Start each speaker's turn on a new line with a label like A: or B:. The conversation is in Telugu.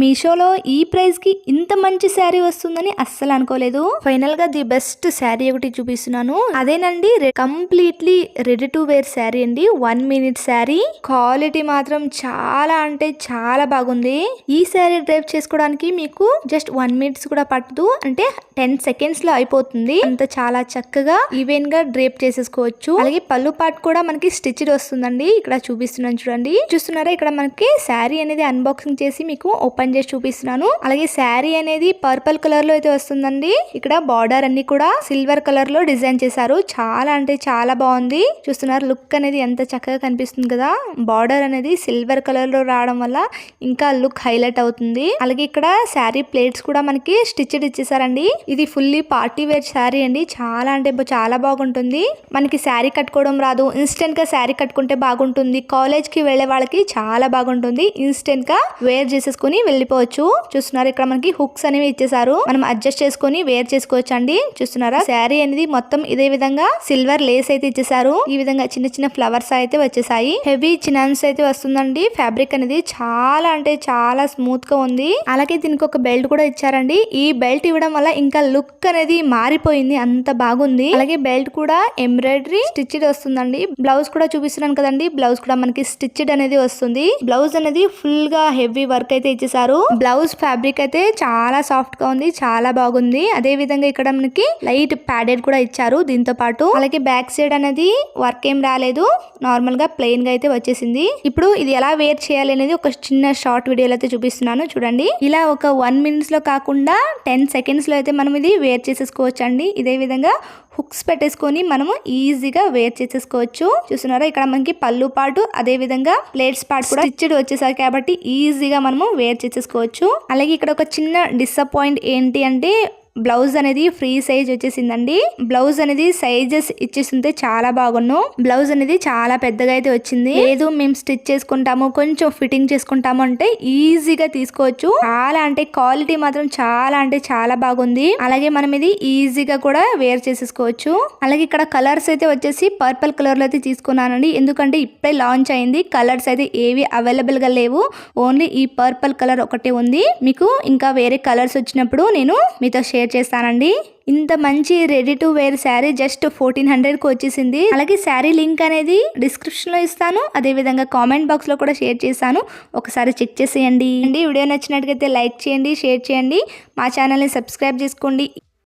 A: మీషోలో ఈ ప్రైస్కి ఇంత మంచి శారీ వస్తుందని అస్సలు అనుకోలేదు. ఫైనల్గా ది బెస్ట్ శారీ ఒకటి చూపిస్తున్నాను. అదేనండి completely ready to wear sari అండి. One minute sari. క్వాలిటీ మాత్రం చాలా అంటే చాలా బాగుంది. ఈ శారీ డ్రైవ్ చేసుకోవడానికి మీకు జస్ట్ వన్ మినిట్స్ కూడా పట్టదు. అంటే టెన్ సెకండ్స్లో అయిపోతుంది. అంత చాలా చక్కగా ఈవెన్గా డ్రేప్ చేసేసుకోవచ్చు. అలాగే పళ్ళు పాటు కూడా మనకి స్టిచ్డ్ వస్తుందండి. ఇక్కడ చూపిస్తున్నాను చూడండి. చూస్తున్నారా? ఇక్కడ మనకి శారీ అనేది అన్బాక్సింగ్ చేసి మీకు ఓపెన్ చేసి చూపిస్తున్నాను. అలాగే శారీ అనేది పర్పుల్ కలర్లో అయితే వస్తుందండి. ఇక్కడ బార్డర్ అన్ని కూడా సిల్వర్ కలర్లో డిజైన్ చేశారు. చాలా అంటే చాలా బాగుంది. చూస్తున్నారు లుక్ అనేది ఎంత చక్కగా కనిపిస్తుంది కదా. బార్డర్ అనేది సిల్వర్ కలర్లో రావడం వల్ల ఇంకా లుక్ హైలైట్ అవుతుంది. అలాగే ఇక్కడ శారీ ప్లేట్స్ కూడా మనకి స్టిచ్డ్ ఇచ్చేసారండి ఇది ఫుల్లీ పార్టీ వేర్ శారీ అండి. చాలా అంటే చాలా బాగుంటుంది. మనకి శారీ కట్టుకోవడం రాదు. ఇన్స్టెంట్గా శారీ కట్టుకుంటే బాగుంటుంది. కాలేజ్కి వెళ్ళే వాళ్ళకి చాలా బాగుంటుంది. ఇన్స్టెంట్గా వేర్ చేసేసుకుని వెళ్ళిపోవచ్చు. చూస్తున్నారు ఇక్కడ మనకి హుక్స్ అనేవి ఇచ్చేసారు మనం అడ్జస్ట్ చేసుకుని వేర్ చేసుకోవచ్చు అండి చూస్తున్నారా? శారీ అనేది మొత్తం ఇదే విధంగా సిల్వర్ లేస్ అయితే ఇచ్చేసారు ఈ విధంగా చిన్న చిన్న ఫ్లవర్స్ అయితే వచ్చేసాయి హెవీ చినాన్స్ అయితే వస్తుందండి. ఫ్యాబ్రిక్ అనేది చాలా అంటే చాలా స్మూత్గా ఉంది. అలాగే దీనికి ఒక బెల్ట్ కూడా ఇచ్చారండి. ఈ బెల్ట్ ఇవ్వడం వల్ల ఇంకా లుక్ అనేది మారిపోయింది. అంత బాగుంది. అలాగే బెల్ట్ కూడా ఎంబ్రాయిడరీ స్టిచ్డ్ వస్తుందండి. బ్లౌజ్ కూడా చూపిస్తున్నాను కదండి. బ్లౌజ్ కూడా మనకి స్టిచ్డ్ అనేది వస్తుంది. బ్లౌజ్ అనేది ఫుల్గా హెవీ వర్క్ అయితే ఇచ్చేసారు బ్లౌజ్ ఫ్యాబ్రిక్ అయితే చాలా సాఫ్ట్గా ఉంది చాలా బాగుంది. అదే విధంగా ఇక్కడ మనకి లైట్ ప్యాడెడ్ కూడా ఇచ్చారు దీంతో పాటు. అలాగే బ్యాక్ సైడ్ అనేది వర్క్ ఏం రాలేదు నార్మల్గా ప్లెయిన్గా అయితే వచ్చేసింది. ఇప్పుడు ఇది ఎలా వేర్ చేయాలి అనేది ఒక చిన్న షార్ట్ వీడియోలో అయితే చూపిస్తున్నాను చూడండి. ఇలా ఒక వన్ మినిట్స్లో కాకుండా టెన్ సెకండ్స్లో అయితే మనం ఇది వేర్ చేసేసుకోవచ్చు అండి ఇదే విధంగా హుక్స్ పెట్టేసుకొని మనము ఈజీగా వేర్ చేసేసుకోవచ్చు. చూస్తున్నారా? ఇక్కడ మనకి పళ్ళు పాటు అదే విధంగా ప్లేట్స్ పాటు కూడా స్టిచ్డ్ వచ్చేసారు కాబట్టి ఈజీగా మనము వేర్ చేసేసుకోవచ్చు. అలాగే ఇక్కడ ఒక చిన్న డిసప్పాయింట్ ఏంటి అంటే బ్లౌజ్ అనేది ఫ్రీ సైజ్ వచ్చేసిందండి. బ్లౌజ్ అనేది సైజెస్ ఇచ్చేసింటే చాలా బాగున్ను. బ్లౌజ్ అనేది చాలా పెద్దగా అయితే వచ్చింది. లేదు మేము స్టిచ్ చేసుకుంటాము కొంచెం ఫిట్టింగ్ చేసుకుంటాము అంటే ఈజీగా తీసుకోవచ్చు. చాలా అంటే క్వాలిటీ మాత్రం చాలా అంటే చాలా బాగుంది. అలాగే మనం ఇది ఈజీగా కూడా వేర్ చేసేసుకోవచ్చు. అలాగే ఇక్కడ కలర్స్ అయితే వచ్చేసి పర్పుల్ కలర్లో అయితే తీసుకున్నానండి. ఎందుకంటే ఇప్పుడే లాంచ్ అయింది. కలర్స్ అయితే ఏవి అవైలబుల్గా లేవు. ఓన్లీ ఈ పర్పుల్ కలర్ ఒకటే ఉంది. మీకు ఇంకా వేరే కలర్స్ వచ్చినప్పుడు నేను మీతో షేర్ చేస్తానండి. ఇంత మంచి ready to wear sari just fourteen హండ్రెడ్కి వచ్చేసింది. అలాగే శారీ లింక్ అనేది డిస్క్రిప్షన్లో ఇస్తాను. అదే విధంగా కామెంట్ బాక్స్లో కూడా షేర్ చేశాను ఒకసారి చెక్ చేసేయండి. వీడియో నచ్చినట్టుగైతే లైక్ చేయండి షేర్ చేయండి. మా ఛానల్ని సబ్స్క్రైబ్ చేసుకోండి.